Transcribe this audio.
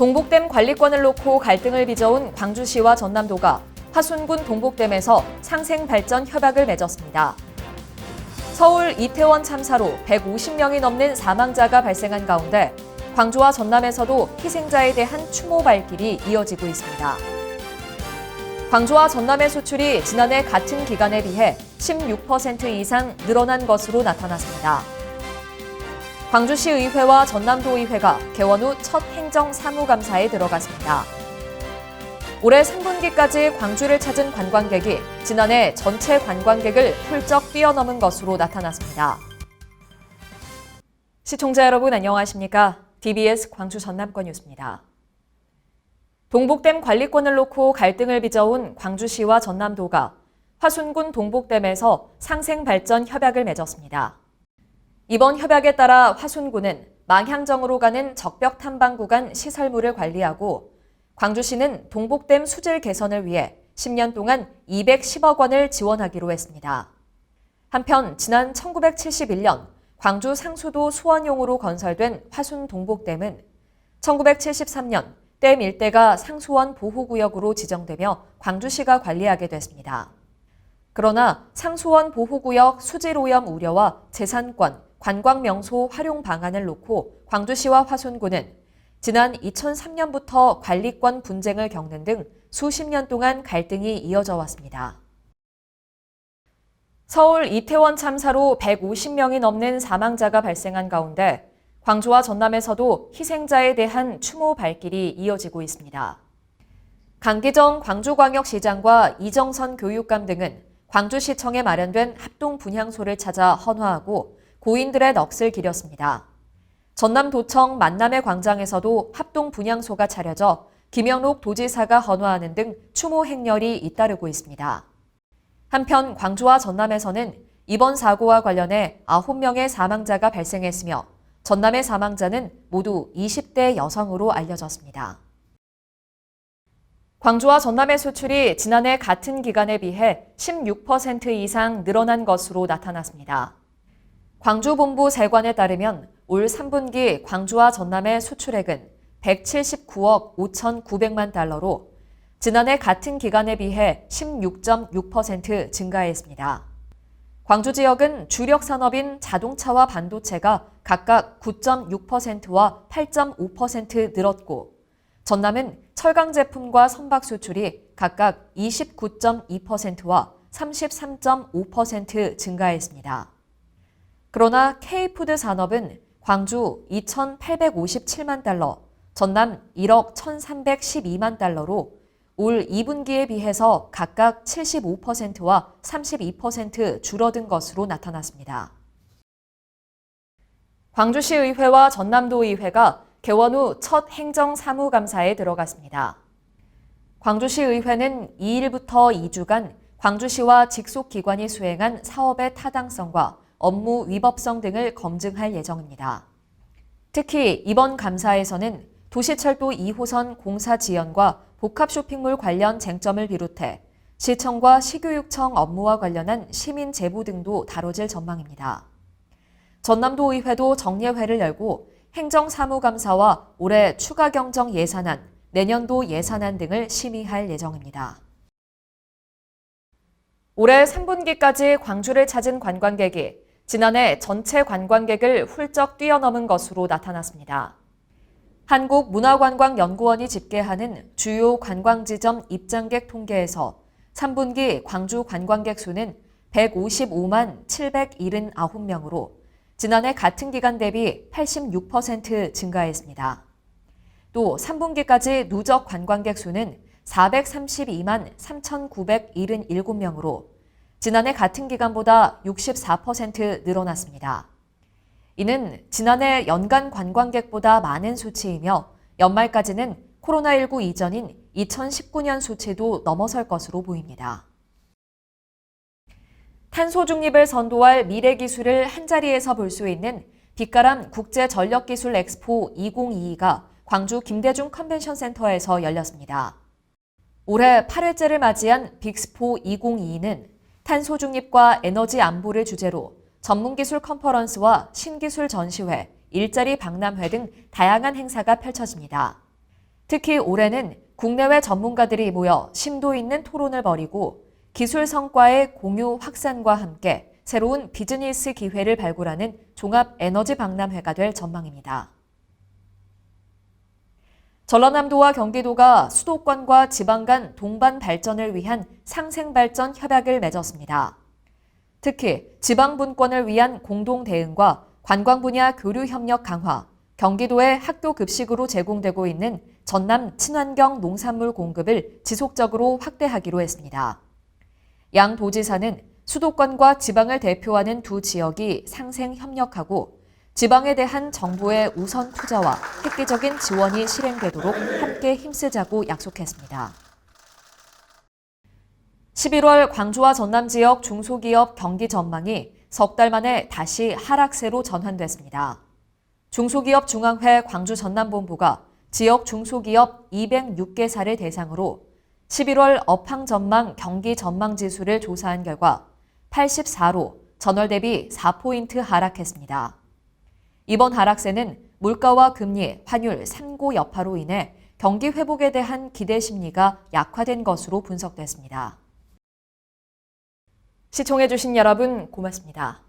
동북댐 관리권을 놓고 갈등을 빚어온 광주시와 전남도가 화순군 동북댐에서 상생 발전 협약을 맺었습니다. 서울 이태원 참사로 150명이 넘는 사망자가 발생한 가운데 광주와 전남에서도 희생자에 대한 추모 발길이 이어지고 있습니다. 광주와 전남의 수출이 지난해 같은 기간에 비해 16% 이상 늘어난 것으로 나타났습니다. 광주시 의회와 전남도의회가 개원 후 첫 행정 사무감사에 들어갔습니다. 올해 3분기까지 광주를 찾은 관광객이 지난해 전체 관광객을 훌쩍 뛰어넘은 것으로 나타났습니다. 시청자 여러분 안녕하십니까? DBS 광주 전남권 뉴스입니다. 동북댐 관리권을 놓고 갈등을 빚어온 광주시와 전남도가 화순군 동북댐에서 상생 발전 협약을 맺었습니다. 이번 협약에 따라 화순군은 망향정으로 가는 적벽 탐방 구간 시설물을 관리하고 광주시는 동북댐 수질 개선을 위해 10년 동안 210억 원을 지원하기로 했습니다. 한편 지난 1971년 광주 상수도 수원용으로 건설된 화순 동북댐은 1973년 댐 일대가 상수원 보호구역으로 지정되며 광주시가 관리하게 됐습니다. 그러나 상수원 보호구역 수질 오염 우려와 재산권, 관광 명소 활용 방안을 놓고 광주시와 화순군은 지난 2003년부터 관리권 분쟁을 겪는 등 수십 년 동안 갈등이 이어져 왔습니다. 서울 이태원 참사로 150명이 넘는 사망자가 발생한 가운데 광주와 전남에서도 희생자에 대한 추모 발길이 이어지고 있습니다. 강기정 광주광역시장과 이정선 교육감 등은 광주시청에 마련된 합동 분향소를 찾아 헌화하고 고인들의 넋을 기렸습니다. 전남도청 만남의 광장에서도 합동 분향소가 차려져 김영록 도지사가 헌화하는 등 추모 행렬이 잇따르고 있습니다. 한편 광주와 전남에서는 이번 사고와 관련해 9명의 사망자가 발생했으며 전남의 사망자는 모두 20대 여성으로 알려졌습니다. 광주와 전남의 수출이 지난해 같은 기간에 비해 16% 이상 늘어난 것으로 나타났습니다. 광주본부 세관에 따르면 올 3분기 광주와 전남의 수출액은 179억 5,900만 달러로 지난해 같은 기간에 비해 16.6% 증가했습니다. 광주 지역은 주력 산업인 자동차와 반도체가 각각 9.6%와 8.5% 늘었고 전남은 철강 제품과 선박 수출이 각각 29.2%와 33.5% 증가했습니다. 그러나 K푸드 산업은 광주 2,857만 달러, 전남 1억 1,312만 달러로 올 2분기에 비해서 각각 75%와 32% 줄어든 것으로 나타났습니다. 광주시 의회와 전남도 의회가 개원 후 첫 행정 사무감사에 들어갔습니다. 광주시 의회는 2일부터 2주간 광주시와 직속 기관이 수행한 사업의 타당성과 업무 위법성 등을 검증할 예정입니다. 특히 이번 감사에서는 도시철도 2호선 공사 지연과 복합 쇼핑몰 관련 쟁점을 비롯해 시청과 시교육청 업무와 관련한 시민 제보 등도 다뤄질 전망입니다. 전남도 의회도 정례회를 열고 행정사무감사와 올해 추가 경정 예산안, 내년도 예산안 등을 심의할 예정입니다. 올해 3분기까지 광주를 찾은 관광객이 지난해 전체 관광객을 훌쩍 뛰어넘은 것으로 나타났습니다. 한국문화관광연구원이 집계하는 주요 관광지점 입장객 통계에서 3분기 광주 관광객 수는 155만 779명으로 지난해 같은 기간 대비 86% 증가했습니다. 또 3분기까지 누적 관광객 수는 432만 3,977명으로 지난해 같은 기간보다 64% 늘어났습니다. 이는 지난해 연간 관광객보다 많은 수치이며 연말까지는 코로나19 이전인 2019년 수치도 넘어설 것으로 보입니다. 탄소 중립을 선도할 미래 기술을 한자리에서 볼 수 있는 빛가람 국제전력기술 엑스포 2022가 광주 김대중 컨벤션 센터에서 열렸습니다. 올해 8회째를 맞이한 빅스포 2022는 탄소 중립과 에너지 안보를 주제로 전문기술 컨퍼런스와 신기술 전시회, 일자리 박람회 등 다양한 행사가 펼쳐집니다. 특히 올해는 국내외 전문가들이 모여 심도 있는 토론을 벌이고 기술 성과의 공유 확산과 함께 새로운 비즈니스 기회를 발굴하는 종합 에너지 박람회가 될 전망입니다. 전라남도와 경기도가 수도권과 지방 간 동반 발전을 위한 상생 발전 협약을 맺었습니다. 특히 지방 분권을 위한 공동 대응과 관광 분야 교류 협력 강화, 경기도의 학교 급식으로 제공되고 있는 전남 친환경 농산물 공급을 지속적으로 확대하기로 했습니다. 양 도지사는 수도권과 지방을 대표하는 두 지역이 상생 협력하고 지방에 대한 정부의 우선 투자와 획기적인 지원이 실행되도록 함께 힘쓰자고 약속했습니다. 11월 광주와 전남 지역 중소기업 경기 전망이 석 달 만에 다시 하락세로 전환됐습니다. 중소기업 중앙회 광주 전남본부가 지역 중소기업 206개사를 대상으로 11월 업황 전망 경기 전망 지수를 조사한 결과 84로 전월 대비 4포인트 하락했습니다. 이번 하락세는 물가와 금리, 환율, 삼고 여파로 인해 경기 회복에 대한 기대 심리가 약화된 것으로 분석됐습니다. 시청해주신 여러분 고맙습니다.